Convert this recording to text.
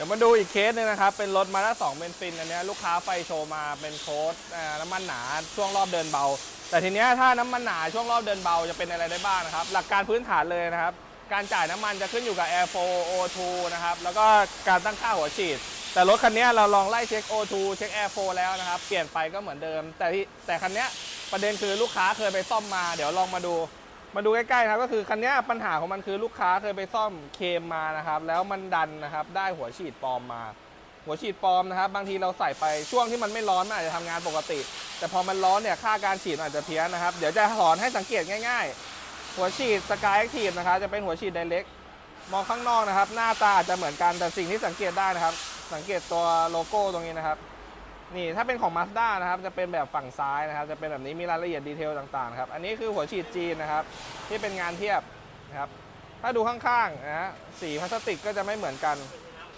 ดี๋ยวมาดูอีกเคสหนึงนะครับ เป็นรถมาด้าสองเบนซินอันนี้ลูกค้าไฟโชว์มาเป็นโค้ดน้ำมันหนาช่วงรอบเดินเบา แต่ทีเนี้ยถ้าน้ำมันหนาช่วงรอบเดินเบาจะเป็นอะไรได้บ้างนะครับ หลักการพื้นฐานเลยนะครับ การจ่ายน้ำมันจะขึ้นอยู่กับ Air 4 O2 นะครับ แล้วก็การตั้งค่าหัวฉีด แต่รถคันนี้เราลองไล่เช็ค O2 เช็ค Air 4แล้วนะครับ เปลี่ยนไปก็เหมือนเดิม แต่ที่แต่คันนี้ประเด็นคือลูกค้าเคยไปซ่อมมา เดี๋ยวลองมาดู มาดูใกล้ๆนะครับก็คือคันนี้ปัญหาของมันคือลูกค้าเคยไปซ่อมเคมมานะครับ แล้วมันดันนะครับได้หัวฉีดปลอมมา หัวฉีดปลอมนะครับ บางทีเราใส่ไปช่วงที่มันไม่ร้อนมันอาจจะทำงานปกติ แต่พอมันร้อนเนี่ยค่าการฉีดอาจจะเพี้ยนนะครับ เดี๋ยวจะสอนให้สังเกตง่าย ๆ หัวฉีดสกายแอคทีฟนะครับจะเป็นหัวฉีดไดเล็กมองข้างนอกนะครับ หน้าตาอาจจะเหมือนกันแต่สิ่งที่สังเกตได้นะครับ สังเกตตัวโลโก้ตรงนี้นะครับ นี่ถ้าเป็นของ Mazda นะครับจะเป็นแบบฝั่งซ้ายนะครับ จะเป็นแบบนี้มีรายละเอียดดีเทลต่างๆครับอันนี้คือหัวฉีดจีนนะครับ ที่เป็นงานเทียบนะครับถ้าดูข้างๆนะฮะสีพลาสติกก็จะไม่เหมือนกัน